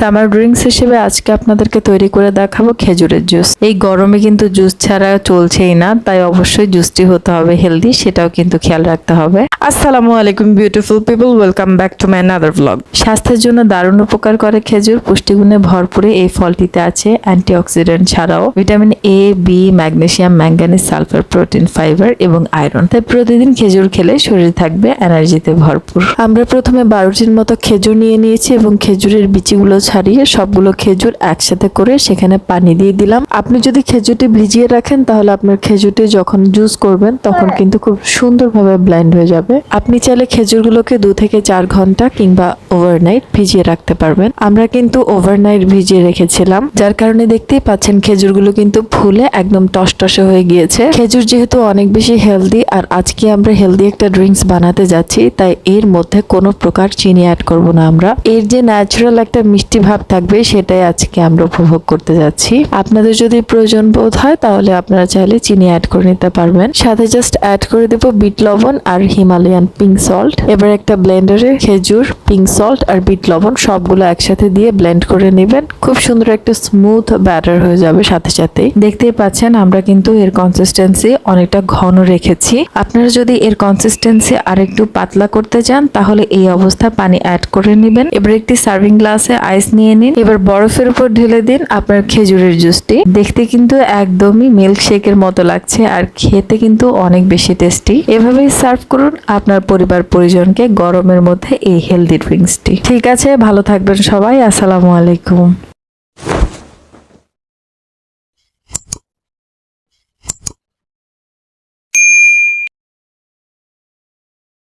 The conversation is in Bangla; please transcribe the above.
সামার ড্রিঙ্কস হিসেবে আজকে আপনাদেরকে তৈরি করে দেখাবো খেজুরের জুস। এই গরমে কিন্তু জুস ছাড়া চলছেই না, তাই অবশ্যই জুসটি হতে হবে হেলদি, সেটাও কিন্তু খেয়াল রাখতে হবে। আসসালামু আলাইকুম beautiful people welcome back to my another blog স্বাস্থ্যের জন্য দারুণ উপকার করে খেজুর, পুষ্টিগুণে ভরপুরে এই ফলটিতে আছে অ্যান্টিঅক্সিডেন্ট ছাড়াও vitamin A B magnesium manganese sulphur protein fibre এবং আয়রন তাই প্রতিদিন খেজুর খেলে শরীর থাকবে এনার্জিতে ভরপুর। আমরা প্রথমে বারোটির মতো খেজুর নিয়ে নিয়েছি এবং খেজুরের বিচিগুলো ছাড়িয়ে সবগুলো খেজুর একসাথে করে সেখানে পানি দিয়ে দিলাম। আপনি যদি খেজুরটি ভিজিয়ে রাখেন তাহলে আপনার খেজুরটি যখন জুস করবেন তখন কিন্তু খুব সুন্দরভাবে ব্লেন্ড হয়ে যাবে। আপনি চাইলে খেজুরগুলোকে দু থেকে চার ঘণ্টা কিংবা ওভারনাইট ভিজিয়ে রাখতে পারবেন। আমরা কিন্তু ওভারনাইট ভিজিয়ে রেখেছিলাম। যার কারণে দেখতেই পাচ্ছেন খেজুরগুলো কিন্তু ফুলে একদম টসটসে হয়ে গিয়েছে। খেজুর যেহেতু অনেক বেশি হেলদি আর আজকে আমরা হেলদি একটা ড্রিঙ্কস বানাতে যাচ্ছি তাই এর মধ্যে কোনো প্রকার চিনি অ্যাড করব না আমরা। এর যে ন্যাচারাল একটা মিষ্টি ভাব থাকবে, সেটাই আজকে আমরা উপভোগ করতে যাচ্ছি। আপনাদের যদি প্রয়োজন বোধ হয়, তাহলে আপনারা চাইলে চিনি অ্যাড করে নিতে পারবেন। সাথে জাস্ট অ্যাড করে দেব বিট লবণ আর হিমালয়ান পিঙ্ক সল্ট এবার একটা ব্লেন্ডারে খেজুর পিঙ্ক সল্ট আর বিট লবণ সবগুলো একসাথে দিয়ে ব্লেন্ড করে নেবেন। খুব সুন্দর একটা স্মুথ ব্যাটার হয়ে যাবে সাথে সাথেই। দেখতেই পাচ্ছেন, আমরা কিন্তু এর কনসিস্টেন্সি অনেকটা ঘন রেখেছি। আপনারা যদি এর কনসিস্টেন্সি আরেকটু পাতলা করতে চান, তাহলে এই অবস্থায় পানি অ্যাড করে নেবেন। এবার একটি সার্ভিং গ্লাসে আইস নিয়ে নিন। এবার বরফের উপর ঢেলে দিন। আপনার খেজুরের জুসটি। দেখতে কিন্তু একদমই মিল্ক শেকের মতো লাগছে আর খেতে কিন্তু অনেক বেশি টেস্টি এভাবেই সার্ভ করুন আপনার পরিবার পরিজনকে গরমের মধ্যে এই হেলদি ড্রিঙ্কসটি ঠিক আছে, ভালো থাকবেন সবাই। আসসালামু আলাইকুম।